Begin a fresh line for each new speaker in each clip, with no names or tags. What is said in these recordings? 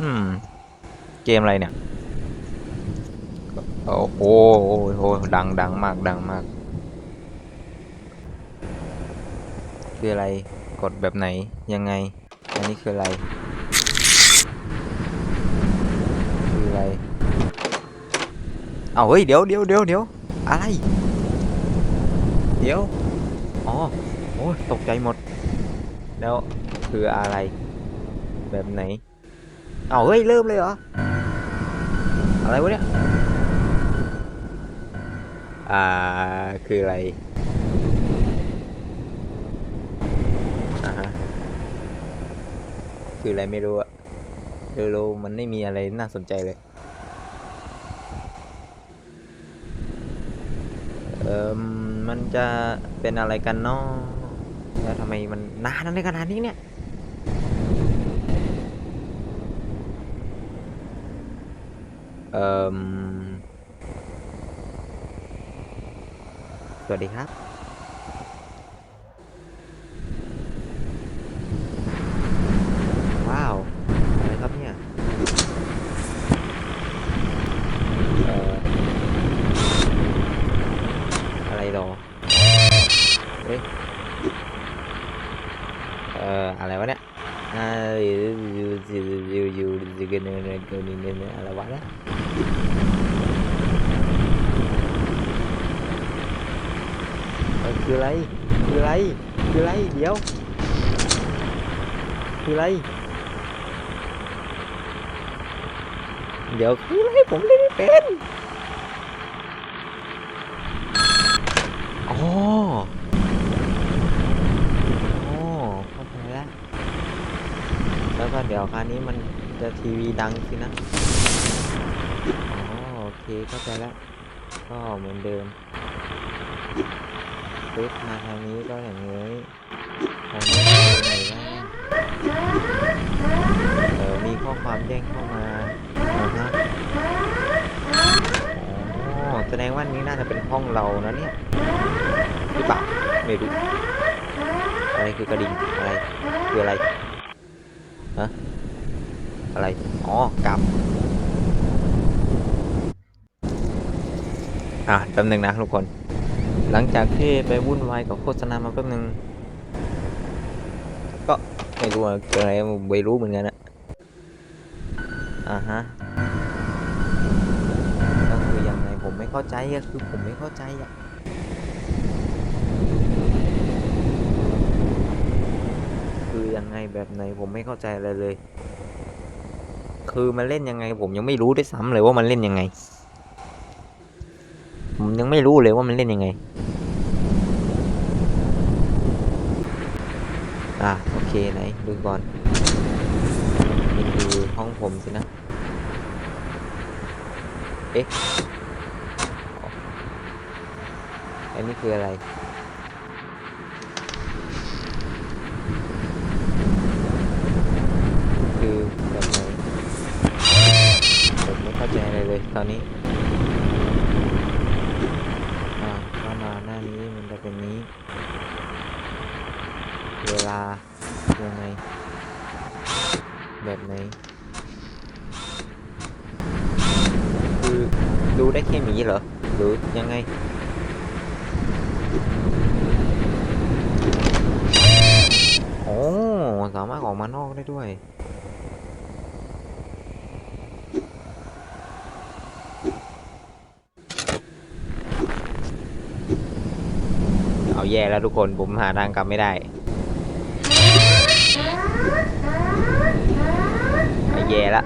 อืม เกมอะไรเนี่ยโอ้โหโหดังดังมากดังมาก คืออะไรกดแบบไหนยังไง อันนี้คืออะไร คืออะไร เอาเฮ้ยเดี๋ยวเดี๋ยวเดี๋ยวเดี๋ยวอะไร เดี๋ยว อ๋อ โอ้ยตกใจหมด แล้วคืออะไร แบบไหน เอาเฮ้ย เริ่มเลยเหรอ อะไรวะเนี่ย อ่า คืออะไรอ่าฮะคืออะไรไม่รู้อะเร็วๆมันไม่มีอะไรน่าสนใจเลย เอ่อ มันจะเป็นอะไรกันเนาะแล้วทำไมมันนานอะไรขนาดนี้เนี่ย เอ่อสวัสดีครับ ว้าว อะไรครับเนี่ย เอ่อ อะไรหรอเฮ้ย เอ่อ อะไรวะเนี่ย อ่าอยู่อยู่อยู่อยู่อยู่อยู่กันเนี่ยเนี่ยเนี่ยเนี่ยอะไรวะเนี่ยเออคืออะไร คืออะไร คืออะไร เดี๋ยว คืออะไร เดี๋ยวคืออะไรผมเล่นไม่เป็นอ๋ออ๋อเข้าใจแล้ว แล้วก็เดี๋ยวคราวนี้มันจะทีวีดังสินะอ๋อโอเคเข้าใจแล้ว ก็เหมือนเดิมปึ๊บมาทางนี้ก็อย่างนี้ เออมีข้อความแจ้งเข้ามาอ่าฮะอ๋อแสดงว่านี้น่าจะเป็นห้องเรานะเนี่ยหรือเปล่าไม่รู้อะไรคือกระดิ่งอะไรคืออะไรฮะอะไรอ๋อกลับอะแป๊บนึงนะทุกคน หลังจากที่ไปวุ่นวายกับโฆษณามาแป๊บนึง ไม่รู้ว่าเกิดอะไรไม่รู้เหมือนกันนะอ่าฮะก็คือยังไงผมไม่เข้าใจอะคือผมไม่เข้าใจอะคือยังไงแบบไหนผมไม่เข้าใจอะไรเลย คือมันเล่นยังไง ผมยังไม่รู้ด้วยซ้ำเลยว่ามันเล่นยังไง ผมยังไม่รู้เลยว่ามันเล่นยังไง อะโอเคไหนดูก่อนนี่คือห้องผมสินะ เอ๊ะ อันนี้คืออะไรคือแบบไหนผมไม่เข้าใจอะไรเลยตอนนี้ อ่าเข้ามาหน้านี้มันจะเป็นนี้ เว ลายังไง แบบไหนคือดูได้แค่หมีเหรอ หรือยังไงโอ้สามารถออกมานอกได้ด้วยเอาแย่แล้วทุกคนผมหาทางกลับไม่ได้เอา แย่ละ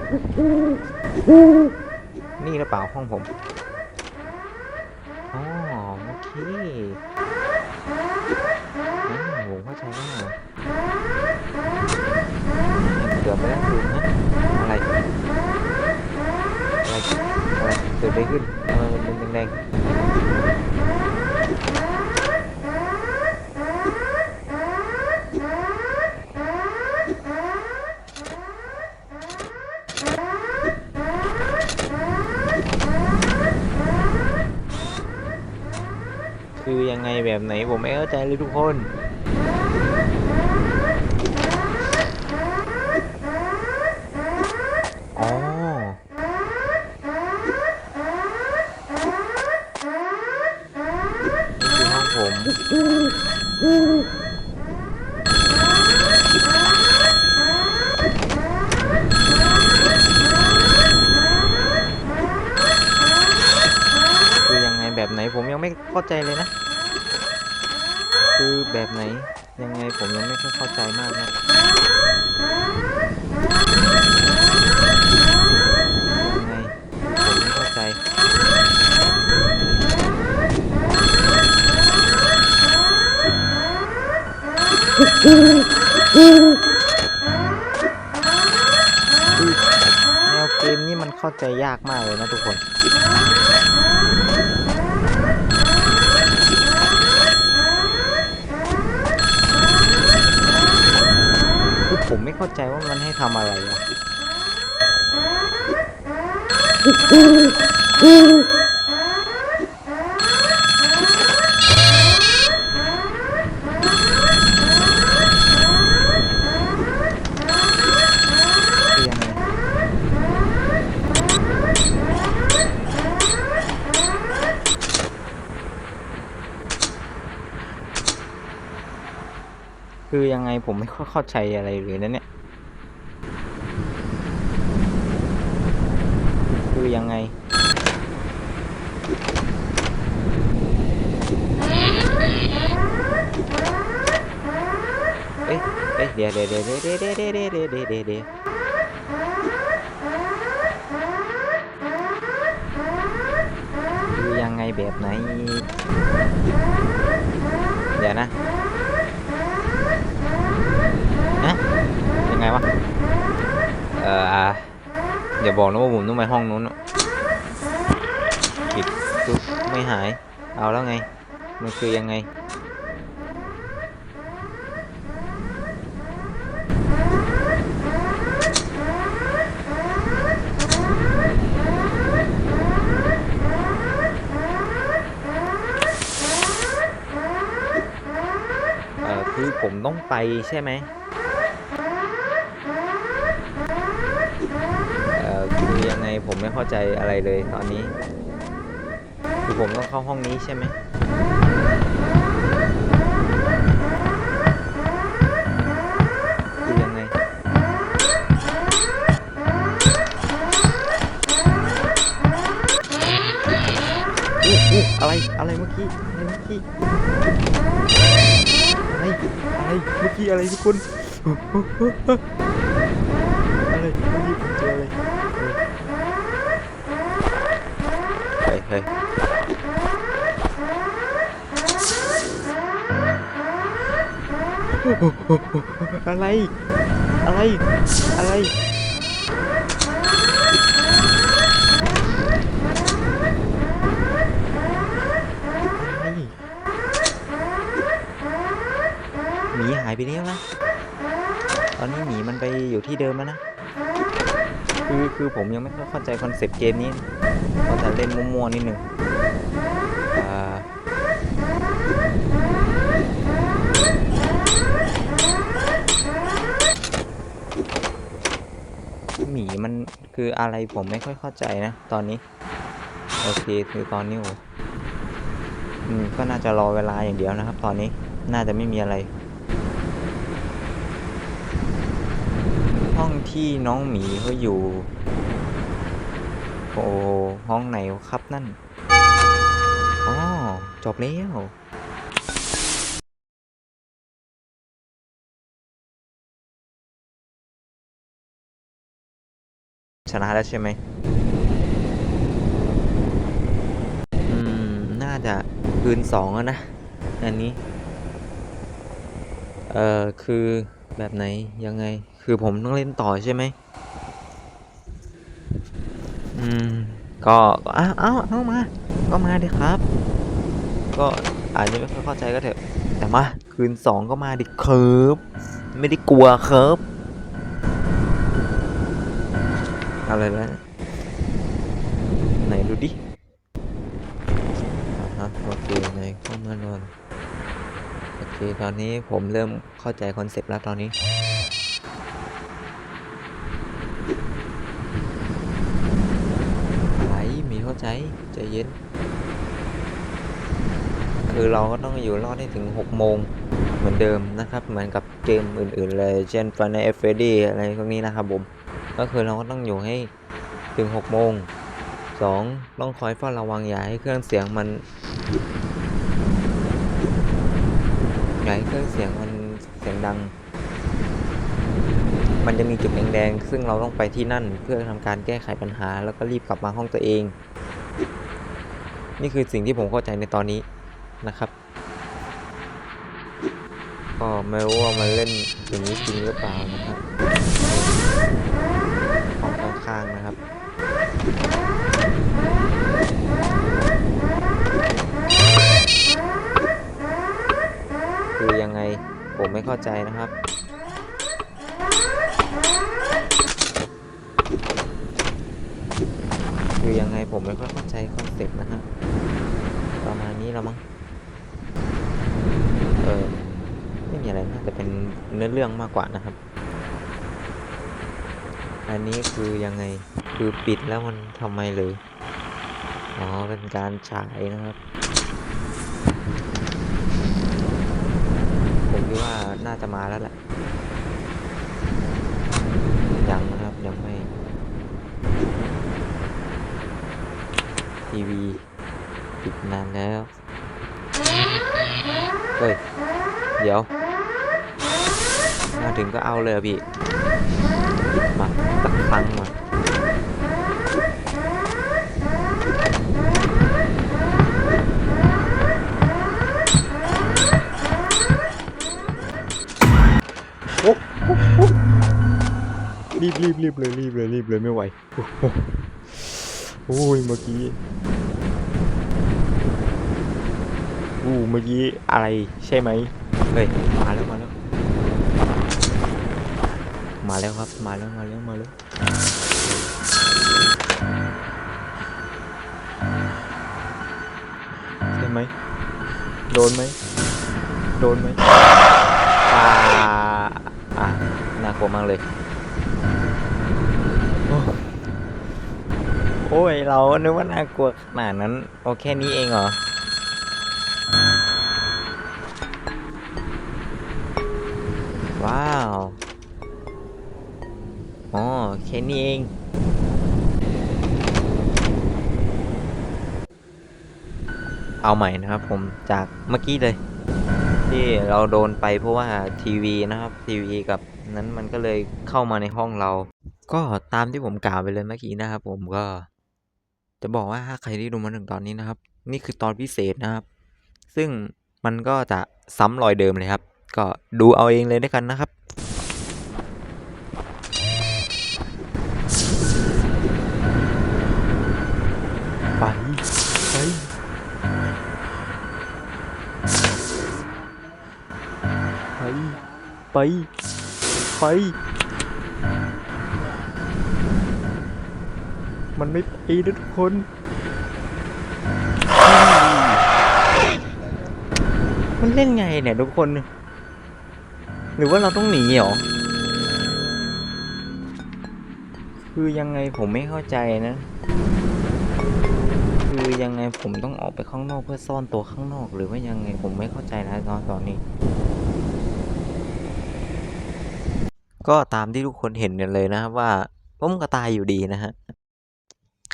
นี่หรือเปล่าห้องผมอ๋อโอเคอืมผมเข้าใจแล้วเกือบไปแล้วคุณนะอะไรอะไรอะไรเกิดอะไรขึ้นทำไมมันเป็นแดงๆ ยังไงแบบไหนผมไม่เข้าใจเลยทุกคน อ๋อ นี่คือห้องผม คือยังไงแบบไหนผมยังไม่เข้าใจเลย แนวเกมนี้มันเข้าใจยากมากเลยนะทุกคนคือผมไม่เข้าใจว่ามันให้ทำอะไรอะ คือยังไงผมไม่ค่อยเข้าใจอะไรเลยนะเนี่ย คือยังไง เอ้ยเอ้ยเดี๋ยวเดี๋ยวเดี๋ยวเดี๋ยวเดี๋ยวเดี๋ยวเดี๋ยวเดี๋ยวเดี๋ยวเดี๋ยวคือยังไงแบบไหน เดี๋ยวนะ ยังไงวะ เอ่ออย่าบอกนะว่าผมต้องไปห้องนู้นอะปิดปุ๊บไม่หาย เอาแล้วไง มันคือยังไง เออคือผมต้องไปใช่ไหม เอ่อคือยังไงผมไม่ เข้าใจอะไรเลยตอนนี้ คือผมต้องเข้าห้องนี้ใช่ไหมคือยังไง อุ๊ยอุ๊ยอะไร อะไรเมื่อกี้ อะไรเมื่อกี้ อะไร อะไร เมื่อกี้อะไรทุกคน อะไรเมื่อกี้ผม เจออะไรเฮ้ยเฮ้ยอะไรอะไร อะไร อะไร หมีหายไปแล้วนะ ตอนนี้หมีมันไปอยู่ที่เดิมแล้วนะ คือคือผมยังไม่ค่อยเข้าใจคอนเซปต์เกมนี้ก็จะเล่นมั่วๆนิดนึงหมีมันคืออะไรผมไม่ค่อยเข้าใจนะ ตอนนี้ โอเคคือตอนนี้โอ้อืมก็น่าจะรอเวลาอย่างเดียวนะครับ ตอนนี้น่าจะไม่มีอะไร ห้องที่น้องหมีเขาอยู่ โอ้ห้องไหนครับนั่นอ๋อจบแล้วชนะแล้วใช่ไหมอืม น่าจะคืนสองแล้วนะ อันนี้ เอ่อ คือแบบไหนยังไง คือผมต้องเล่นต่อใช่ไหมอืมก็ก็อ้าวอ้าวเอามา ก็มาดิครับ ก็อาจจะไม่ค่อยเข้าใจก็เถอะ แต่มา คืนสองก็มาดิครับไม่ได้กลัวครับอะไรนะไหนดูดิฮะโอเคไหนเข้ามานอนโอเค ตอนนี้ผมเริ่มเข้าใจคอนเซปต์แล้วตอนนี้ อะไร ใจใจเย็น คือเราก็ต้องอยู่รอดให้ถึง 6 โมงเหมือนเดิมนะครับ เหมือนกับเกมอื่นๆเลยเช่น Final F Freddy อะไรพวกนี้นะครับผมก็คือเราก็ต้องอยู่ให้ถึง 6 โมงสองต้องคอยเฝ้าระวังอย่าให้เครื่องเสียงมันอย่าให้เครื่องเสียงมันเสียงดัง มันจะมีจุดแดงๆซึ่งเราต้องไปที่นั่นเพื่อทำการแก้ไขปัญหา แล้วก็รีบกลับมาห้องตัวเอง นี่คือสิ่งที่ผมเข้าใจในตอนนี้นะครับ ก็ไม่รู้ว่ามันเล่นอย่างนี้จริงหรือเปล่านะครับห้องข้างๆนะครับคือยังไงผมไม่เข้าใจนะครับ คือยังไงผมไม่ค่อยเข้าใจคอนเซ็ปต์นะครับประมาณนี้แล้วมั้ง เออ ไม่มีอะไรน่าจะเป็นเนื้อเรื่องมากกว่านะครับ อันนี้คือยังไง คือปิดแล้วมันทำไมเลย อ๋อ เป็นการฉายนะครับ ผมคิดว่าน่าจะมาแล้วแหละ ยังนะครับ ยังไม่ ทีวีปิดนานแล้วเฮ้ย เดี๋ยว มาถึงก็เอาเลยเหรอพี่มาสักครั้งมาโอ้โหรีบรีบรีบเลยรีบเลยรีบเลยไม่ไหวโอ้โหโอ้ยเมื่อกี้อู้เมื่อกี้อะไรใช่ไหมเฮ้ยมาแล้วมาแล้ว มาแล้วครับมาแล้วมาแล้วมาแล้วใช่ไหมโดนไหมโดนไหมอ่าอะน่ากลัวมากเลยโอ้โอ้ย เรานึกว่าน่ากลัวขนาดนั้น โอแค่นี้เองเหรอ ว้าวอ๋อแค่นี้เองเอาใหม่นะครับผมจากเมื่อกี้เลย ที่เราโดนไปเพราะว่าทีวีนะครับทีวีกับนั้นมันก็เลยเข้ามาในห้องเรา ก็ตามที่ผมกล่าวไปเลยเมื่อกี้นะครับผมก็ จะบอกว่าถ้าใครที่ดูมาถึงตอนนี้นะครับ นี่คือตอนพิเศษนะครับ ซึ่งมันก็จะซ้ำรอยเดิมเลยครับ ก็ดูเอาเองเลยด้วยกันนะครับไปไปไปไปไป มันไม่ไปนะทุกคน มันเล่นไงเนี่ยทุกคน หรือว่าเราต้องหนีเหรอ คือยังไงผมไม่เข้าใจนะ คือยังไงผมต้องออกไปข้างนอกเพื่อซ่อนตัวข้างนอก หรือว่ายังไงผมไม่เข้าใจนะตอนตอนนี้ก็ตามที่ทุกคนเห็นกันเลยนะครับว่าผมก็ตายอยู่ดีนะฮะ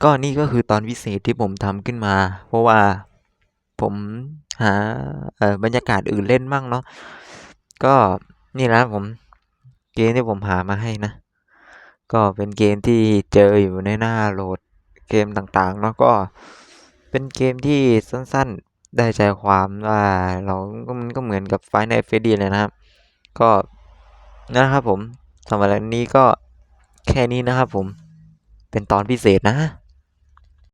ก็นี่ก็คือตอนพิเศษที่ผมทำขึ้นมา เพราะว่าผมหาบรรยากาศอื่นเล่นมั่งเนาะก็นี่แหละผมเกมที่ผมหามาให้นะ ก็เป็นเกมที่เจออยู่ในหน้าโหลดเกมต่างๆเนาะก็เป็นเกมที่สั้นๆได้ใจความว่าเราก็มันก็เหมือนกับไฟในเฟดีเลยนะครับ ก็นะครับผมสำหรับนี้ก็แค่นี้นะครับผมเป็นตอนพิเศษนะ